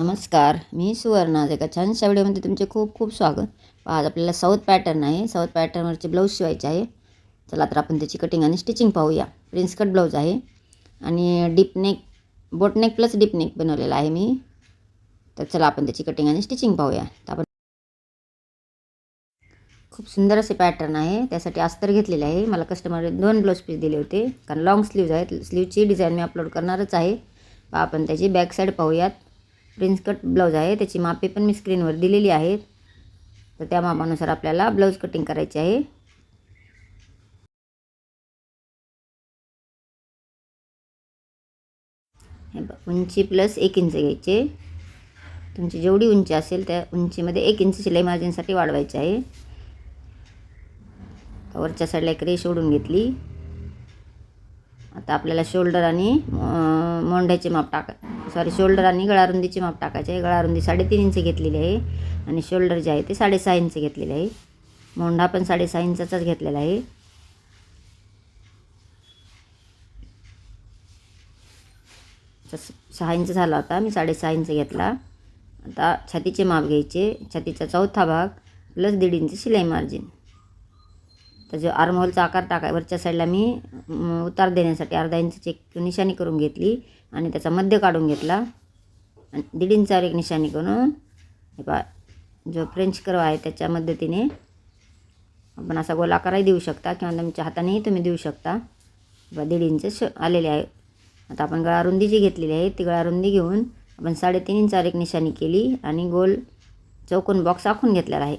नमस्कार मी सुवर्णा आज एका छानशा व्हिडिओमध्ये तुमचे खूप खूप स्वागत. आज आपल्याला साऊथ पॅटर्न आहे. साऊथ पॅटर्नवरचे ब्लाऊज शिवायचे आहे. चला तर आपण त्याची कटिंग आणि स्टिचिंग पाहूया. प्रिन्स कट ब्लाऊज आहे. आणि deep neck boat neck plus deep neck बनवलेला आहे मी. तर चला आपण त्याची कटिंग आणि स्टिचिंग पाहूया. तर आपण खूप सुंदर असे पॅटर्न आहे. त्यासाठी अस्तर घेतलेले आहे. मला कस्टमरने दोन ब्लाऊज पीस दिले होते. कारण लॉंग स्लीव्ज आहेत. स्लीवची डिझाईन मी अपलोड करणारच आहे. पहा आपण त्याची बॅक साईड पाहूयात. प्रिन्स कट ब्लाऊज आहे. त्याची मापे पण मी स्क्रीनवर दिलेली आहेत. तर त्या मापानुसार आपल्याला ब्लाऊज कटिंग करायचे आहे. हे बघ, उंची प्लस एक इंच घ्यायचे. तुमची जेवढी उंची असेल त्या उंचीमध्ये एक इंच शिलाई मार्जिनसाठी वाढवायची आहे. वरच्या साईडला एक रेष ओढून घेतली. आता आपल्याला शोल्डर आणि मोंढ्याचे माप टाका सॉरी शोल्डर आणि गळारुंदीचे माप टाकायचे आहे. गळारुंदी साडेतीन इंच घेतलेली आहे. आणि शोल्डर जे आहे ते साडेसहा इंच घेतलेले आहे. मोंढा पण साडेसहा इंचाचाच घेतलेला आहे. सहा इंच झाला होता. मी साडेसहा इंच घेतला. आता छातीचे माप घ्यायचे छातीचा चौथा भाग प्लस दीड इंच शिलाई मार्जिन तर जो आर्महोलचा आकार टाकाय वरच्या साईडला मी म, उतार देण्यासाठी अर्धा इंचची एक निशाणी करून घेतली आणि त्याचा मध्य काढून घेतला. आणि दीड इंचावर एक निशाणी करून हे पा जो फ्रेंच कर्व आहे त्याच्या मदतीने आपण असा गोलाकारही देऊ शकता किंवा तुमच्या हातानेही तुम्ही देऊ शकता. बा दीड इंच श आलेले आहे. आता आपण गळारुंदी जी घेतलेली आहे ती गळारुंदी घेऊन आपण साडेतीन इंचावर एक निशाणी केली आणि गोल चौकोन बॉक्स आखून घेतलेला आहे.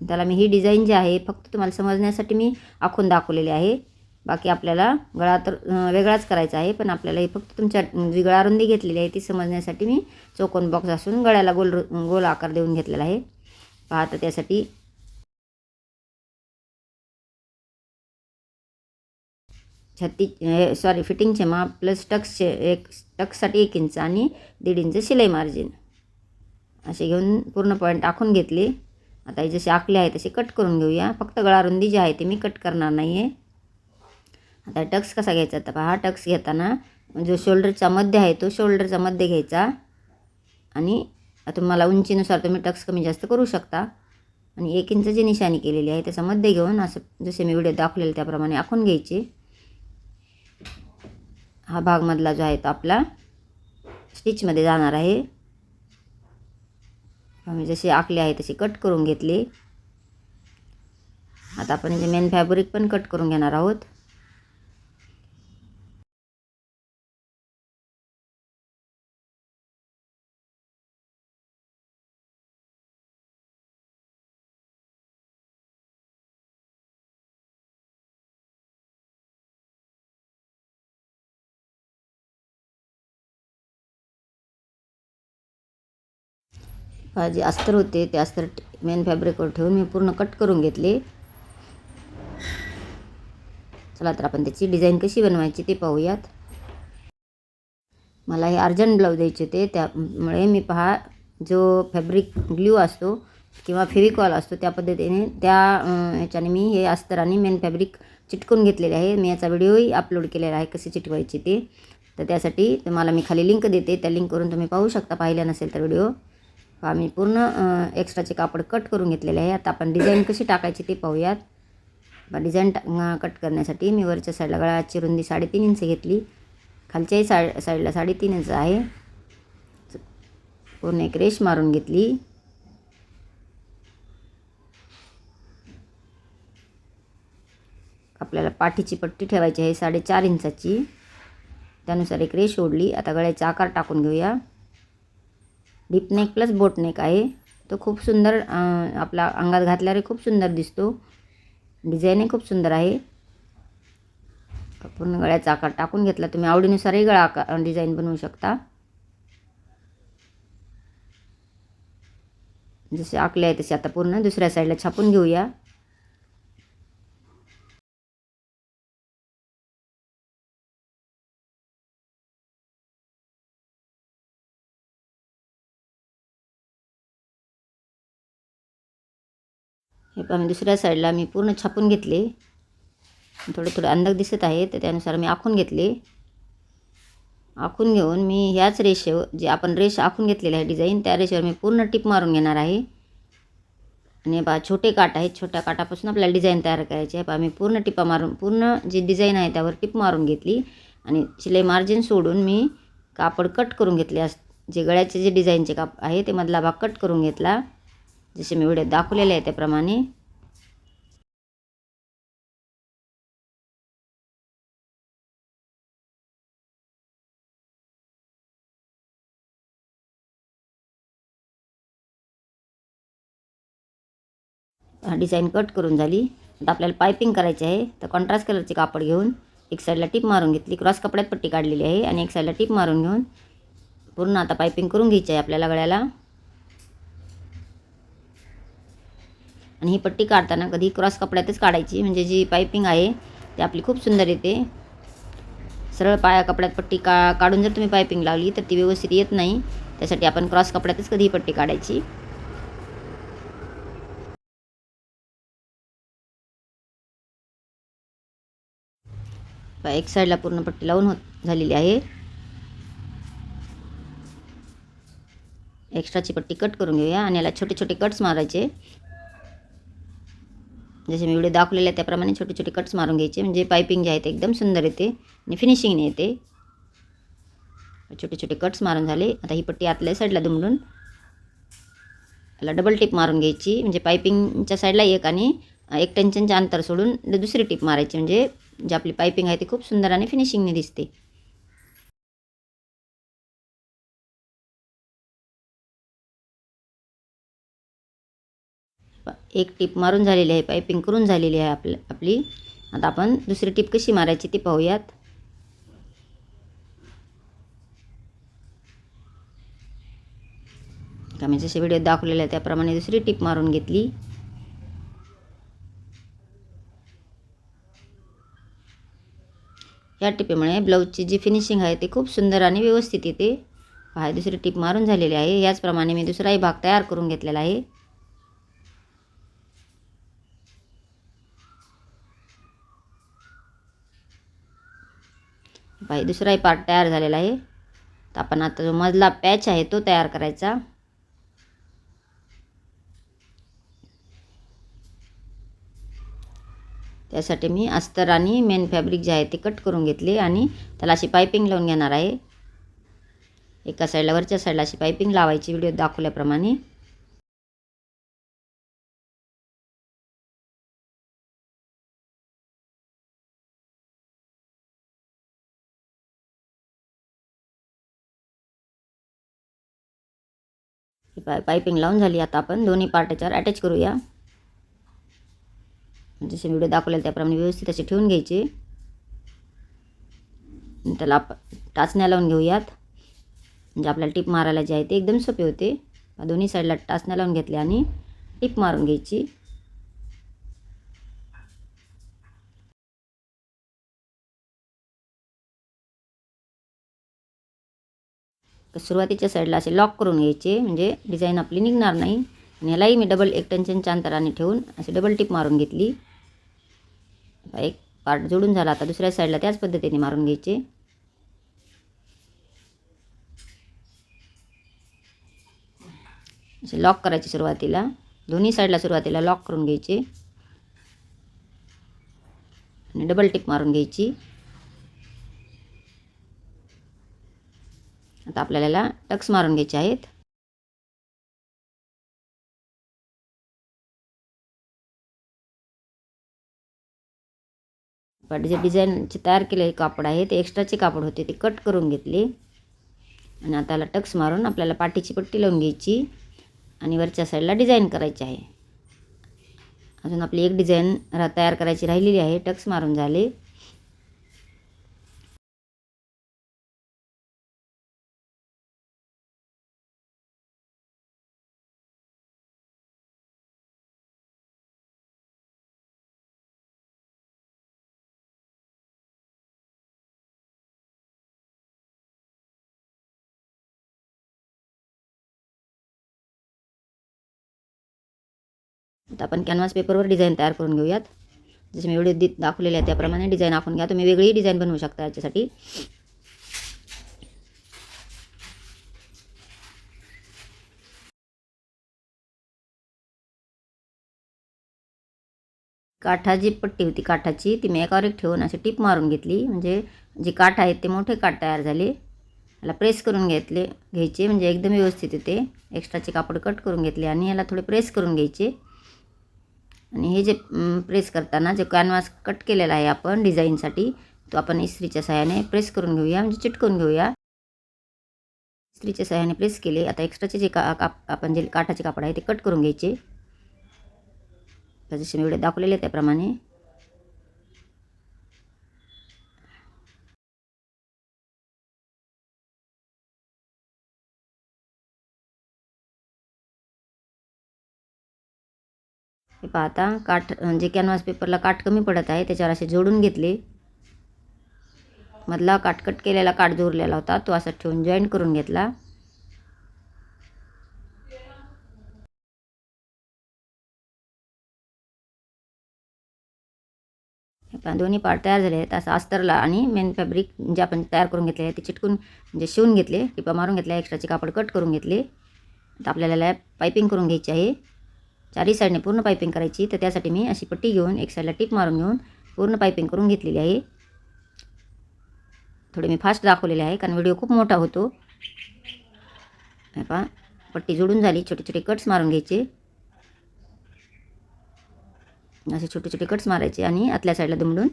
त्याला मी ही डिझाईन जी आहे फक्त तुम्हाला समजण्यासाठी मी आखून दाखवलेली आहे. बाकी आपल्याला गळा तर वेगळाच करायचा आहे पण आपल्याला हे फक्त तुमच्या जी गळारुंदी घेतलेली आहे ती समजण्यासाठी मी चौकोन बॉक्स असून गळ्याला गोल गोल आकार देऊन घेतलेला आहे. पाहता त्यासाठी. छत्ती सॉरी फिटिंगचे माप प्लस टक्सचे एक टक्ससाठी एक इंच आणि दीड इंच शिलाई मार्जिन असे घेऊन पूर्ण पॉईंट आखून घेतले. आता हे जसे आखले आहे तसे कट करून घेऊया. फक्त गळारुंदी जी आहे ते मी कट करणार नाही आहे आता टक्स कसा घ्यायचा तर पहा टक्स घेताना जो शोल्डरचा मध्य आहे तो शोल्डरचा मध्य घ्यायचा. आणि तुम्हाला उंचीनुसार तुम्ही टक्स कमी जास्त करू शकता. आणि एक इंच जी निशाणी केलेली आहे त्याचा मध्य घेऊन असं जसे मी व्हिडिओ दाखवलेलं त्याप्रमाणे आखून घ्यायचे. हा भागमधला जो आहे तो आपला स्टिचमध्ये जाणार आहे. आम्ही जशी आखली आहे तशी कट करून घेतली. आता आपण जे मेन फॅब्रिक पण कट करून घेणार आहोत. जे अस्तर होते ते अस्तर मेन फॅब्रिकवर ठेवून मी पूर्ण कट करून घेतले. चला तर आपण त्याची डिझाईन कशी बनवायची ते पाहूयात. मला हे अर्जंट ब्लाऊज द्यायचे होते त्यामुळे मी पहा जो फॅब्रिक ग्ल्यू असतो किंवा फेविकॉल असतो त्या पद्धतीने त्या ह्याच्याने मी हे अस्तर आणि मेन फॅब्रिक चिटकून घेतलेले आहे. मी याचा व्हिडिओही अपलोड केलेला आहे कसे चिटवायचे ते. तर त्यासाठी तुम्हाला मी खाली लिंक देते त्या लिंकवरून तुम्ही पाहू शकता. पाहिल्या नसेल तर व्हिडिओ आम्ही पूर्ण एक्स्ट्राचे कापड कट करून घेतलेले आहे. आता आपण डिझाईन कशी टाकायची ते पाहूयात. बा डिझाईन टा कट करण्यासाठी मी वरच्या साईडला गळाची रुंदी साडेतीन इंच घेतली. खालच्याही साड साईडला साडेतीन इंच आहे. पूर्ण एक रेश मारून घेतली. आपल्याला पाठीची पट्टी ठेवायची आहे साडेचार इंचाची. त्यानुसार एक रेश ओढली. आता गळ्याचा आकार टाकून घेऊया. Deep neck plus boat neck आहे. तो खूप सुंदर आपला अंगात घातल्यावर खूप सुंदर दिसतो. डिझाईनही खूप सुंदर आहे. पूर्ण गळ्याचा आकार टाकून घेतला. तुम्ही आवडीनुसारही गळा आकार डिझाईन बनवू शकता. जसे आखले आहे तसे आता पूर्ण दुसऱ्या साईडला छापून घेऊया. हे पण दुसऱ्या साईडला मी पूर्ण छापून घेतले. थोडे थोडे अंदाज दिसत आहे तर त्यानुसार मी आखून घेतले. आखून घेऊन मी ह्याच रेषेवर जे आपण रेष आखून घेतलेली आहे डिझाईन त्या रेषेवर मी पूर्ण टिप मारून घेणार आहे. आणि बा छोटे काट आहेत छोट्या काटापासून आपल्याला डिझाईन तयार करायची आहे. बा मी पूर्ण टिपा मारून पूर्ण जी डिझाईन आहे त्यावर टिप मारून घेतली. आणि शिलाई मार्जिन सोडून मी कापड कट करून घेतले. अस जे गळ्याचे जे डिझाईनचे काप आहे ते मधला भाग कट करून घेतला. जसे मी व्हिडिओ दाखवलेले आहे त्याप्रमाणे. हा डिझाईन कट करून झाली. आता आपल्याला पायपिंग करायची आहे. तर कॉन्ट्रास्ट कलरचे कापड घेऊन एक साईडला टीप मारून घेतली. क्रॉस कपड्यात पट्टी काढलेली आहे आणि एक साईडला टीप मारून घेऊन पूर्ण आता पायपिंग करून घ्यायची आहे आपल्याला गळ्याला. आणि ही पट्टी काढताना कधी क्रॉस कपड्यातच काढायची म्हणजे जी पायपिंग आहे ती आपली खूप सुंदर येते. सरळ पाया कपड्यात पट्टी का काढून जर तुम्ही पायपिंग लावली तर ती व्यवस्थित येत नाही. त्यासाठी आपण क्रॉस कपड्यातच कधी ही पट्टी काढायची. एक साईडला पूर्ण पट्टी लावून होत झालेली आहे. एक्स्ट्राची पट्टी कट करून घेऊया आणि याला छोटे छोटे कट्स मारायचे. जसे मी व्हिडिओ दाखवलेले आहे त्याप्रमाणे छोटे छोटे कट्स मारून घ्यायचे. म्हणजे पायपिंग जे आहे ते एकदम सुंदर येते आणि फिनिशिंगने येते. छोटे छोटे कट्स मारून झाले. आता ही पट्टी आतल्या साईडला दुमडून याला डबल टिप मारून घ्यायची. म्हणजे पायपिंगच्या साईडला एक आणि एक टेन्शनच्या अंतर सोडून दुसरी टिप मारायची. म्हणजे जी आपली पायपिंग आहे ती खूप सुंदर आणि फिनिशिंगने दिसते. एक टीप मारून झालेली आहे पायपिंग करून झालेली आहे आपल्या आपली. आता आपण दुसरी टिप कशी मारायची ती पाहूयात. का मी जसे व्हिडिओ दाखवलेले आहे त्याप्रमाणे दुसरी टिप मारून घेतली. या टिपेमुळे ब्लाऊजची जी फिनिशिंग आहे ती खूप सुंदर आणि व्यवस्थित येते. पहा दुसरी टिप मारून झालेली आहे. याचप्रमाणे मी दुसराही भाग तयार करून घेतलेला आहे. पहा दुसराही पार्ट तयार झालेला आहे. तर आपण आता जो मधला पॅच आहे तो तयार करायचा. त्यासाठी मी अस्तर आणि मेन फॅब्रिक जे आहे ते कट करून घेतले आणि त्याला अशी पायपिंग लावून घेणार आहे. एका साईडला वरच्या साईडला अशी पायपिंग लावायची व्हिडिओ दाखवल्याप्रमाणे. ही पाय पायपिंग लावून झाली आता आपण. दोन्ही पार्ट याच्यावर अटॅच करूया. जसे व्हिडिओ दाखवलेला त्याप्रमाणे व्यवस्थित असे ठेवून घ्यायचे. त्याला आपण टाचण्या लावून घेऊयात. म्हणजे आपल्याला टिप मारायला जे आहे ते एकदम सोपे होते. दोन्ही साईडला टाचण्या लावून घेतल्या आणि टिप मारून घ्यायची. सुरुवातीच्या साईडला असे लॉक करून घ्यायचे. म्हणजे डिझाईन आपली निघणार नाही. आणि ह्यालाही मी डबल एक टेन्शनच्या अंतराने ठेवून असे डबल टिप मारून घेतली. एक पार्ट जोडून झाला. आता दुसऱ्या साईडला त्याच पद्धतीने मारून घ्यायचे. असे लॉक करायचे सुरुवातीला. दोन्ही साईडला सुरुवातीला लॉक करून घ्यायचे. आणि डबल टिप मारून घ्यायची. आता आपल्याला टक्स मारून घ्यायचे आहेत. पण जे डिझाईनचे तयार केलेले कापड आहे ते एक्स्ट्राचे कापड होते ते कट करून घेतले. आणि आता याला टक्स मारून आपल्याला पाठीची पट्टी लावून घ्यायची आणि वरच्या साईडला डिझाईन करायची आहे. अजून आपली एक डिझाईन रा तयार करायची राहिलेली आहे टक्स मारून झाले. आता आपण कॅनव्हास पेपरवर डिझाईन तयार करून घेऊयात. जसे मी एवढे दि दाखवलेले आहे त्याप्रमाणे डिझाईन आखून घ्या. तुम्ही वेगळी डिझाईन बनवू शकता याच्यासाठी. काठा जी पट्टी होती काठाची ती मी एकावर एक ठेवून अशी टीप मारून घेतली. म्हणजे जे काठ आहेत ते मोठे काठ तयार झाले. याला प्रेस करून घेतले घ्यायचे. म्हणजे एकदम व्यवस्थित होते. एक्स्ट्राचे कापड कट करून घेतले आणि याला थोडे प्रेस करून घ्यायचे. आणि हे जे प्रेस करताना जे कॅनव्हास कट केलेला आहे आपण डिझाईनसाठी तो आपण इस्त्रीच्या सहाय्याने प्रेस करून घेऊया म्हणजे चिटकून घेऊया. इस्त्रीच्या सहाय्याने प्रेस केले आता एक्स्ट्राचे जे का काप आपण जे काठाचे कापड आहे ते कट करून घ्यायचे. जसे मी एवढे दाखवलेले आहे त्याप्रमाणे. हे पाहता काठ जे कॅनव्हास पेपरला काठ कमी पडत आहे त्याच्यावर असे जोडून घेतले. मधला काटकट केलेला काठ जोरलेला होता तो असा ठेवून जॉईंट करून घेतला. दोन्ही पार्ट तयार झाले आहेत. असं अस्तरला आणि मेन फॅब्रिक जे आपण तयार करून घेतले आहे ते चिटकून म्हणजे शिवून घेतले. टिपा मारून घेतल्या एक्स्ट्राचे कापड कट करून घेतले. आता आपल्याला लॅब पायपिंग करून घ्यायची आहे. चारही साईडने पूर्ण पायपिंग करायची. तर त्यासाठी मी अशी पट्टी घेऊन एक साईडला टीप मारून घेऊन पूर्ण पायपिंग करून घेतलेली आहे. थोडे मी फास्ट दाखवलेले आहे कारण व्हिडिओ खूप मोठा होतो. हे पहा पट्टी जोडून झाली छोटे छोटे कट्स मारून घ्यायचे. असे छोटे छोटे कट्स मारायचे आणि आतल्या साईडला दुमडून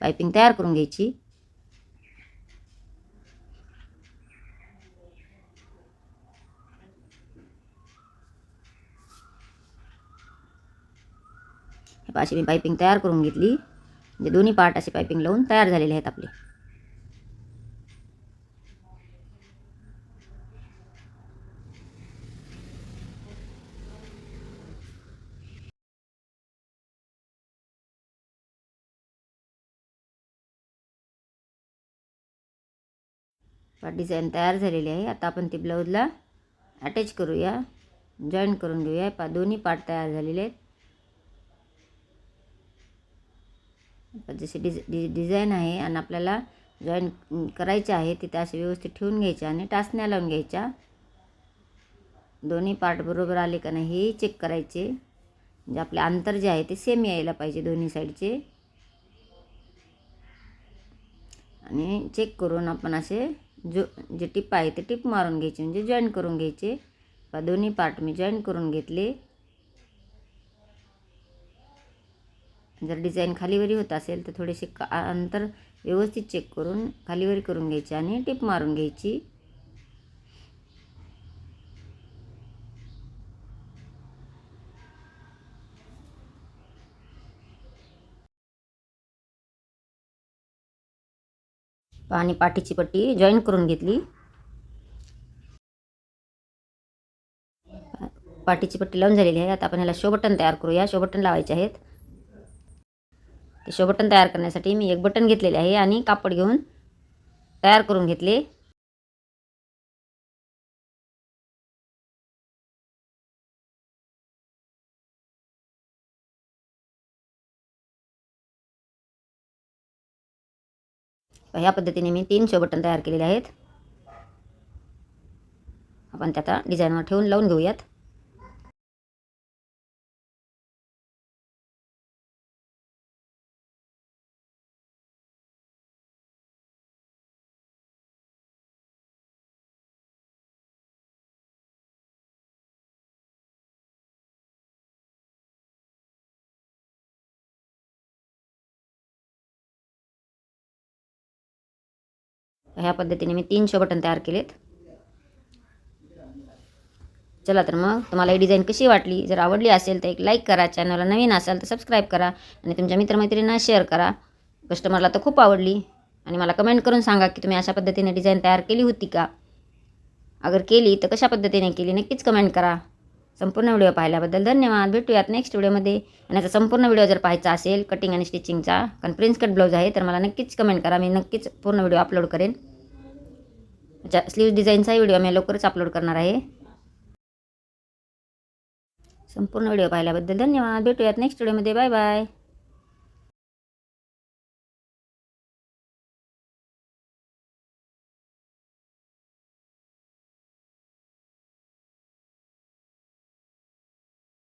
पायपिंग तयार करून घ्यायची. अशी मी पायपिंग तयार करून घेतली. म्हणजे दोन्ही पार्ट असे पायपिंग लावून तयार झालेले आहेत आपले. डिझाईन तयार झालेली आहे. आता आपण ती ब्लाऊजला अटॅच करूया. जॉईन करून घेऊया. पा दोन्ही पार्ट तयार झालेले आहेत. जशी डिझ डि डिझाईन आहे आणि आपल्याला जॉईन करायचे आहे तिथे असे व्यवस्थित ठेवून घ्यायचे आणि टाचण्या लावून घ्यायच्या. दोन्ही पार्ट बरोबर आले का नाही हे चेक करायचे. म्हणजे आपले अंतर जे आहे ते सेम यायला पाहिजे दोन्ही साईडचे आणि चेक करून आपण असे जो जे टिप आहे ते टिप मारून घ्यायचे. म्हणजे जॉईन करून घ्यायचे. दोन्ही पार्ट मी जॉईन करून घेतले. जर डिझाईन खालीवरी होत असेल तर थोडेसे का अंतर व्यवस्थित चेक करून खालीवरी करून घ्यायची आणि टिप मारून घ्यायची. आणि पाठीची पट्टी जॉईन करून घेतली. पाठीची पट्टी लावून झालेली आहे. आता आपण ह्याला शो बटन तयार करूया. शो बटन लावायचे आहेत. ते शो बटन तयार करण्यासाठी मी एक बटन घेतलेले आहे आणि कापड घेऊन तयार करून घेतले. ह्या पद्धतीने मी तीन शो बटन तयार केलेले आहेत. आपण त्या आता डिझाईनवर ठेवून लावून घेऊयात. ह्या पद्धतीने मी तीन शो बटन तयार केलेत. चला तर मग तुम्हाला ही डिझाईन कशी वाटली? जर आवडली असेल तर एक लाईक करा चॅनलला नवीन असाल तर सबस्क्राईब करा आणि तुमच्या मित्रमैत्रिणींना शेअर करा. कस्टमरला तर खूप आवडली आणि मला कमेंट करून सांगा की तुम्ही अशा पद्धतीने डिझाईन तयार केली होती का? अगर केली तर कशा पद्धतीने केली नक्कीच कमेंट करा. संपूर्ण व्हिडिओ पाहिल्याबद्दल धन्यवाद. भेटूयात नेक्स्ट व्हिडिओमध्ये. आणि याचा संपूर्ण व्हिडिओ जर पाहायचा असेल कटिंग आणि स्टिचिंगचा कारण प्रिन्स कट ब्लाऊज आहे तर मला नक्कीच कमेंट करा. मी नक्कीच पूर्ण व्हिडिओ अपलोड करेन. अच्छा स्लीव डिझाईनचाही व्हिडिओ मी लवकरच अपलोड करणार आहे. संपूर्ण व्हिडिओ पाहिल्याबद्दल धन्यवाद. भेटूयात नेक्स्ट व्हिडिओमध्ये. Bye bye